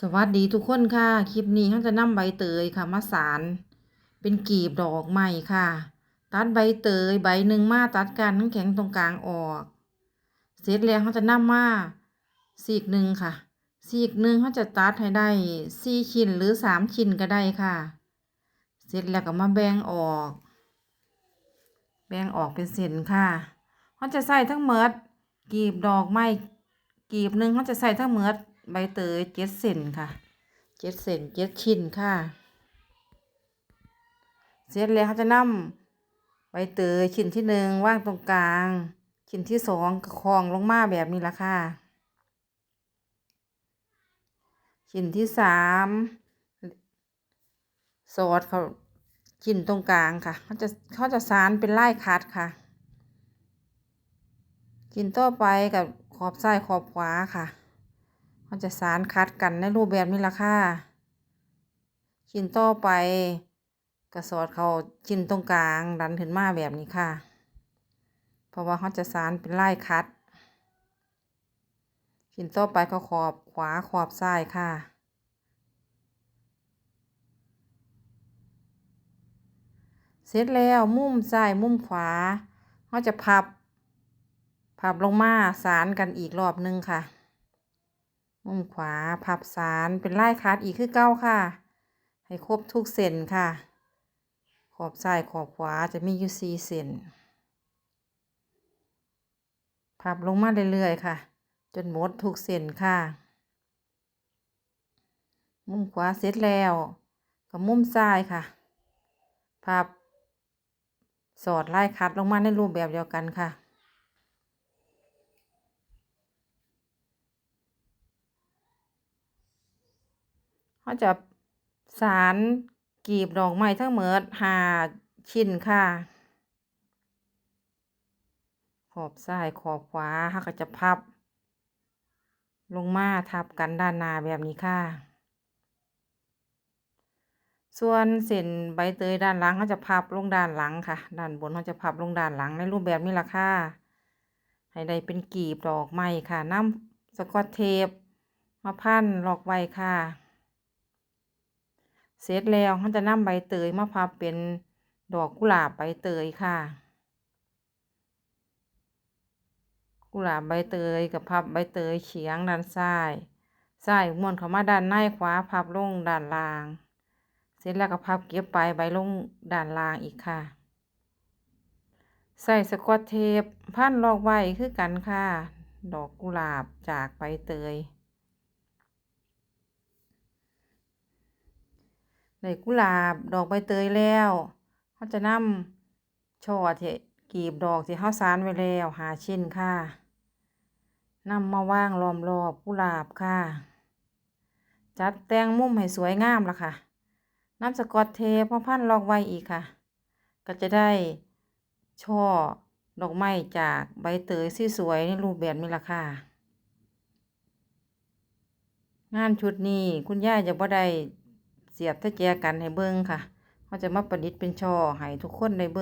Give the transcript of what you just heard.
สวัสดีทุกคนค่ะ คลิปนี้เราจะนำใบเตยค่ะมาสาร เป็นกีบดอกใหม่ค่ะ ตัดใบเตยใบหนึ่งมาตัดกันทั้งแข็งตรงกลางออก เสร็จแล้วเราจะนำมาสีกหนึ่งค่ะ สีกหนึ่งเราจะตัดให้ได้สี่ชิ้นหรือสามชิ้นก็ได้ค่ะ เสร็จแล้วก็มาแบ่งออก แบ่งออกเป็นเส้นค่ะเราจะใส่ทั้งหมดกีบดอกไม้กีบหนึ่งเราจะใส่ทั้งหมด ใบเตยเจ็ดเส้นค่ะเจ็ดเส้นเจ็ดชิ้นค่ะ เสร็จแล้วเขาจะนำใบเตยชิ้นที่หนึ่งว่างตรงกลาง ชิ้นที่สองคล้องลงมาแบบนี้ละค่ะ ชิ้นที่สามสอดเขาชิ้นตรงกลางค่ะเขาจะเขาจะสานเป็นไลายคัดค่ะชิ้นต่อไปกับขอบซ้ายขอบขวาค่ะ เขาจะสานคัดกันในรูปแบบนี้ละค่ะ ชิ้นต่อไปกระสอดเขาชิ้นตรงกลางดันขึ้นมาแบบนี้ค่ะ เพราะว่าเขาจะสานเป็นไลายคัด ชิ้นต่อไปก็ขอบขวาขอบซ้ายค่ะเสร็จแล้วมุมซ้ายมุมขวาเขาจะพับ พับลงมาสานกันอีกรอบนึงค่ะ มุมขวาพับสานเป็นลายคัดอีกคือเก้าค่ะ ให้ครบทุกเส้นค่ะ ขอบซ้ายขอบขวาจะมีอยู่สี่เส้นพับลงมาเรื่อยๆค่ะ จนหมดทุกเส้นค่ะ มุมขวาเสร็จแล้วกับมุมซ้ายค่ะพับสอดลายคัดลงมาในรูปแบบเดียวกันค่ะ เขาจะสารกีบดอกไม้ทั้งหมดหาชิ้นค่ะ ขอบซ้ายขอบขวาเขาก็จะพับ ลงมาทับกันด้านหน้าแบบนี้ค่ะ ส่วนเส้นใบเตยด้านหลังเขาจะพับลงด้านหลังค่ะ ด้านบนเขาจะพับลงด้านหลังในรูปแบบนี้ละค่ะให้ได้เป็นกีบดอกไม้ค่ะน้ำสกอตเทปมาพันหลอกไว้ค่ะ เสร็จแล้วเขาจะนำใบเตยมาพับเป็นดอกกุหลาบใบเตยค่ะ กุหลาบใบเตยกับพับใบเตยเฉียงด้านซ้ายซ้ายม้วนเข้ามาด้านในขวาพับลงด้านล่าง เสร็จแล้วก็พับเก็บไปใบลงด้านล่างอีกค่ะ ใส่สกอตเทปพันลอกไว้คือกันค่ะ ดอกกุหลาบจากใบเตย ในกุหลาบดอกใบเตยแล้วเขาจะนำช่อที่กีบดอกที่เขาสานไว้แล้วหาชิ้นค่ะนำมาว่างล้อมรอบกุหลาบค่ะ จัดแต่งมุมให้สวยงามละค่ะน้ำสกอตเทปมาพันลอกไว้อีกค่ะ ก็จะได้ช่อดอกไม้จากใบเตยสวยๆในรูปแบบนี้ละค่ะ งานชุดนี้คุณย่าจะบ่ได้ เสียบตะแจกันให้เบิ่งค่ะเขาจะมาประดิษฐ์เป็นช่อให้ทุกคนได้เบิ่ง